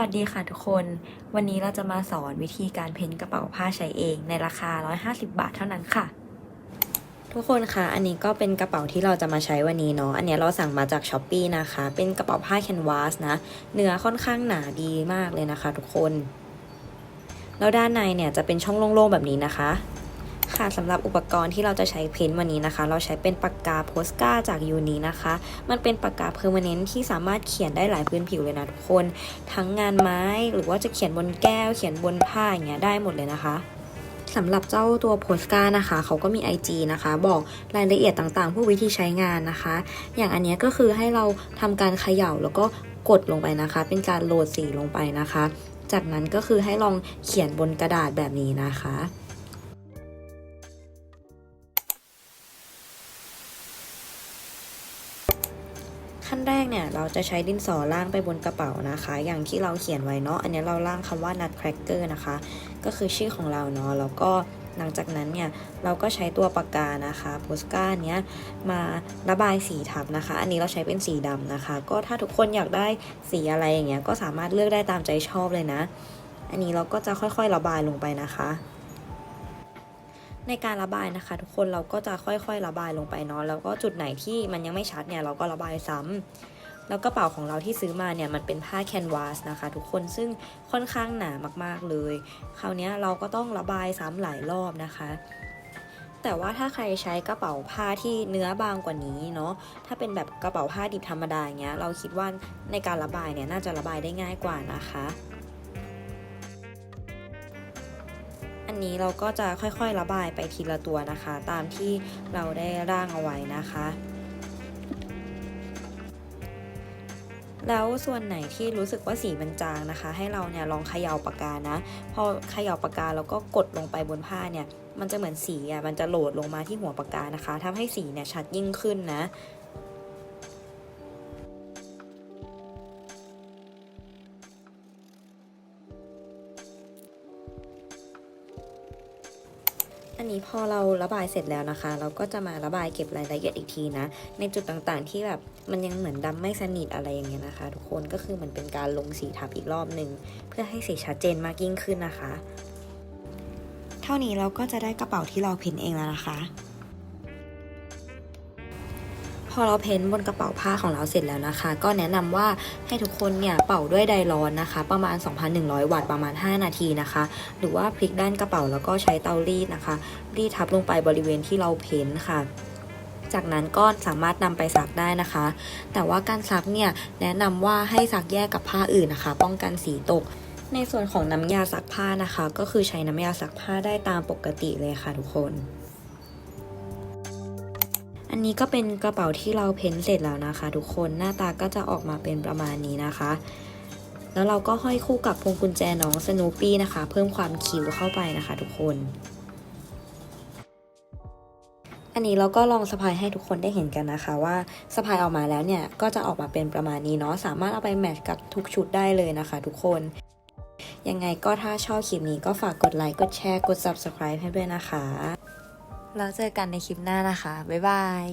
วัสดีค่ะทุกคน วันนี้เราจะมาสอนวิธีการเพ้นกระเป๋าผ้าใช้เองในราคา 150 บาทเท่านั้นค่ะ ทุกคนคะอันนี้ก็เป็นกระเป๋าที่เราจะมาใช้วันนี้เนาะ อันนี้เราสั่งมาจากช้อปปีนะคะ เป็นกระเป๋าผ้าแคนวาสนะ เนื้อค่อนข้างหนาดีมากเลยนะคะ ทุกคน แล้วด้านในเนี่ยจะเป็นช่องโล่งๆแบบนี้นะคะ ค่ะสำหรับอุปกรณ์ที่เราจะใช้เพ้นท์วันนี้นะคะ เราใช้เป็นปากกาโพสกาจากยูนีนะคะ มันเป็นปากกาเพอร์มานเนนที่สามารถเขียนได้หลายพื้นผิวเลยนะทุกคน ทั้งงานไม้หรือว่าจะเขียนบนแก้ว เขียนบนผ้าอย่างเงี้ยได้หมดเลยนะคะสำหรับเจ้าตัวโพสกานะคะ เขาก็มี IG นะคะ บอกรายละเอียดต่างๆพวกวิธีใช้งานนะคะ อย่างอันเนี้ยก็คือให้เราทำการเขย่าแล้วก็กดลงไปนะคะ เป็นการโหลดสีลงไปนะคะ จากนั้นก็คือให้ลองเขียนบนกระดาษแบบนี้นะคะ ขั้นแรกเนี่ยเราจะใช้ดินสอล่างไปบนกระเป๋านะคะ อย่างที่เราเขียนไว้เนาะ อันนี้เราล่างคำว่า nutcracker นะคะ ก็คือชื่อของเราเนาะ แล้วก็หลังจากนั้นเนี่ยเราก็ใช้ตัวปากกานะคะโพสก้าเนี้ยมาระบายสีทับนะคะ อันนี้เราใช้เป็นสีดำนะคะ ก็ถ้าทุกคนอยากได้สีอะไรอย่างเงี้ยก็สามารถเลือกได้ตามใจชอบเลยนะ อันนี้เราก็จะค่อยๆระบายลงไปนะคะ ในการระบายนะคะ ทุกคนเราก็จะค่อยๆระบายลงไปเนาะแล้วก็จุดไหนที่มันยังไม่ชัดเนี่ยเราก็ระบายซ้ำแล้วกระเป๋าของเราที่ซื้อมาเนี่ยมันเป็นผ้าแคนวาสนะคะ ทุกคนซึ่งค่อนข้างหนามากๆเลย คราวนี้เราก็ต้องระบายซ้ำหลายรอบนะคะแต่ว่าถ้าใครใช้กระเป๋าผ้าที่เนื้อบางกว่านี้เนาะ ถ้าเป็นแบบกระเป๋าผ้าดิบธรรมดาอย่างเงี้ย เราคิดว่าในการระบายเนี่ยน่าจะระบายได้ง่ายกว่านะคะ นี้เราก็จะค่อยๆระบายไปทีละตัวนะคะ ตามที่เราได้ร่างเอาไว้นะคะ แล้วส่วนไหนที่รู้สึกว่าสีมันจางนะคะ ให้เราเนี่ยลองเขย่าปากกานะ พอเขย่าปากกาแล้วก็กดลงไปบนผ้าเนี่ย มันจะเหมือนสีอะมันจะโหลดลงมาที่หัวปากกานะคะทำให้สีเนี่ยชัดยิ่งขึ้นนะ อันนี้พอเราระบายเสร็จแล้วนะคะ เราก็จะมาระบายเก็บรายละเอียดอีกทีนะ ในจุดต่างๆที่แบบมันยังเหมือนดำไม่สนิทอะไรอย่างเงี้ยนะคะ ทุกคนก็คือเหมือนเป็นการลงสีทับอีกรอบหนึ่งเพื่อให้สีชัดเจนมากยิ่งขึ้นนะคะ เท่านี้เราก็จะได้กระเป๋าที่เราพิมพ์เองแล้วนะคะ พอเราเพ้นบนกระเป๋าผ้าของเราเสร็จแล้วนะคะ ก็แนะนำว่าให้ทุกคนเนี่ยเป่าด้วยไดร้อนนะคะ ประมาณ 2,100 วัตต์ประมาณ 5 นาทีนะคะ หรือว่าพลิกด้านกระเป๋าแล้วก็ใช้เตารีดนะคะ รีดทับลงไปบริเวณที่เราเพ้นค่ะจากนั้นก็สามารถนำไปซักได้นะคะ แต่ว่าการซักเนี่ยแนะนำว่าให้ซักแยกกับผ้าอื่นนะคะ ป้องกันสีตก ในส่วนของน้ำยาซักผ้านะคะ ก็คือใช้น้ำยาซักผ้าได้ตามปกติเลยค่ะทุกคน อันนี้ก็เป็นกระเป๋าที่เราเพ้นเสร็จแล้วนะคะ ทุกคนหน้าตาก็จะออกมาเป็นประมาณนี้นะคะ แล้วเราก็ห้อยคู่กับพวงกุญแจน้องสโนปี้นะคะ เพิ่มความคิ้วเข้าไปนะคะ ทุกคน อันนี้เราก็ลองสะพายให้ทุกคนได้เห็นกันนะคะว่าสะพายออกมาแล้วเนี่ยก็จะออกมาเป็นประมาณนี้เนาะสามารถเอาไปแมทช์กับทุกชุดได้เลยนะคะ ทุกคนยังไงก็ถ้าชอบคลิปนี้ก็ฝากกดไลค์ กดแชร์ กด subscribe ให้ด้วยนะคะ แล้วเจอกันในคลิปหน้านะคะ บ๊ายบาย